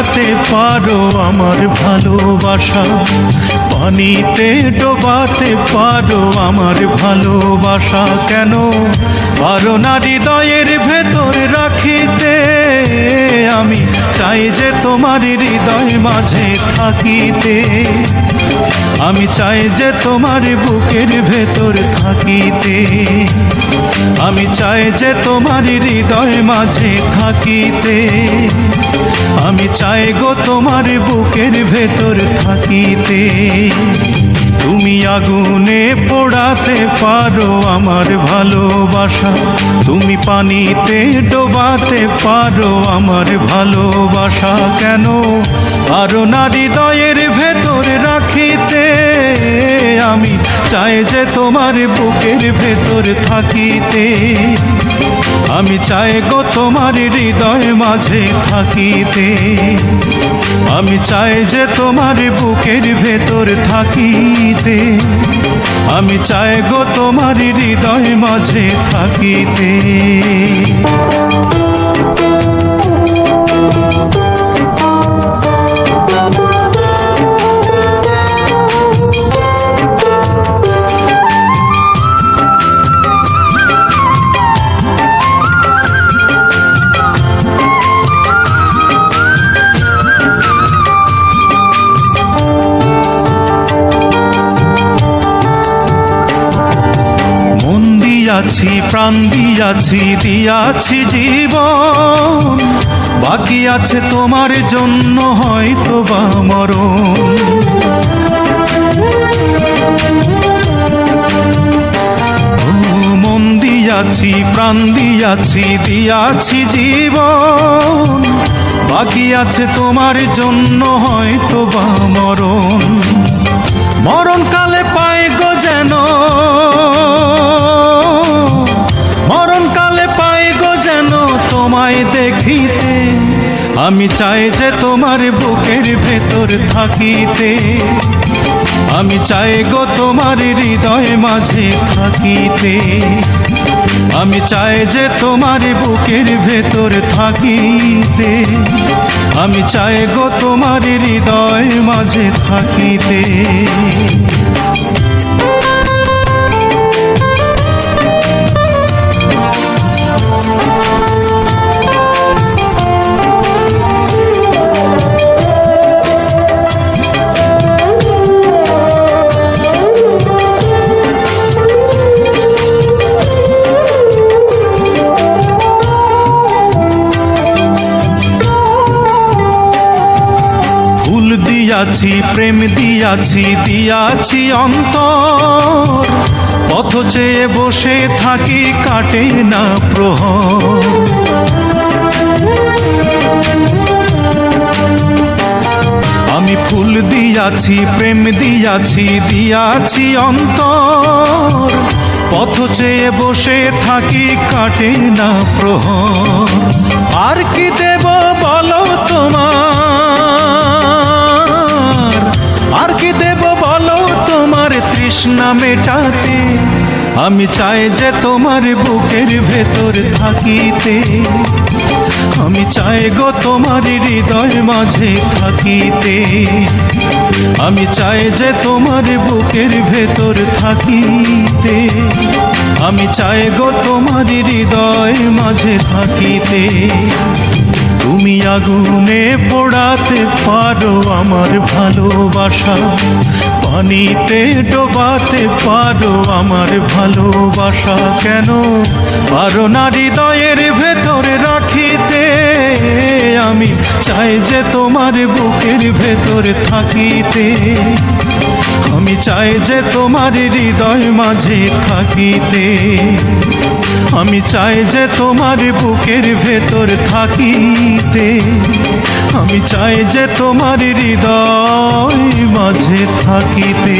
আমার ভালোবাসা। পানিতে ডোবাতে পারো আমার ভালোবাসা। কেন? পারো না হৃদয়ের ভেতর রাখিতে আমি চাই যে তোমার হৃদয় মাঝে থাকিতে। আমি চাই যে তোমার বুকের ভেতর থাকিতে। আমি চাই যে তোমার হৃদয় মাঝে থাকিতে। আমি চাই গো তোমার বুকের ভেতর থাকিতে। তুমি আগুনে পোড়াতে পারো আমার ভালোবাসা। তুমি পানিতে ডোবাতে পারো আমার ভালোবাসা। কেন পারো না হৃদয়ের ভেতর রাখিতে? আমি চাই যে তোমার বুকের ভেতর থাকিতে। আমি চাই গো তোমার হৃদয় মাঝে থাকিতে। আমি চাই যে তোমার বুকের ভেতর থাকিতে। আমি চাই গো তোমার হৃদয় মাঝে থাকিতে। দিয়াছি প্রাণ দিয়াছি দিয়াছি জীবন। বাকি আছে তোমার জন্য হয়তো বা মরণ। ও, মন দিয়াছি প্রাণ দিয়াছি দিয়াছি জীবন। বাকি আছে তোমার জন্য হয়তো বা মরণ। মরণকালে পায় আমি চাই যে তোমার বুকের ভেতর থাকিতে। আমি চাই গো তোমার হৃদয় মাঝে থাকিতে। আমি চাই যে তোমার বুকের ভেতর থাকিতে। আমি চাই গো তোমার হৃদয় মাঝে থাকিতে। দিয়াছি, প্রেম দিয়াছি দিয়াছি অন্তর। পথ চেয়ে বসে থাকি, কাটে না প্রহ আমি ফুল দিয়াছি, প্রেম দিয়াছি দিয়াছি অন্তর। পথ চেয়ে বসে থাকি, কাটে না প্রহ আর কি দেব বলো তোমার? তৃষ্ণা মেটাতে, আমি চাই যে তোমার বুকের ভেতর থাকিতে। আমি চাই গো তোমার হৃদয় মাঝে থাকিতে। আমি চাই যে তোমার বুকের ভেতর থাকিতে। আমি চাই গো তোমার হৃদয় মাঝে থাকিতে। তুমি আগুনে পোড়াতে পারো আমার ভালোবাসা। পানিতে ডোবাতে পারো আমার ভালোবাসা কেন? পারো না হৃদয়ের ভেতরে রাখিতে। আমি চাই যে তোমার বুকের ভেতরে থাকিতে। আমি চাই যে তোমার হৃদয় মাঝে থাকিতে। আমি চাই যে তোমার বুকের ভেতর থাকিতে। আমি চাই যে তোমার হৃদয় মাঝে থাকিতে।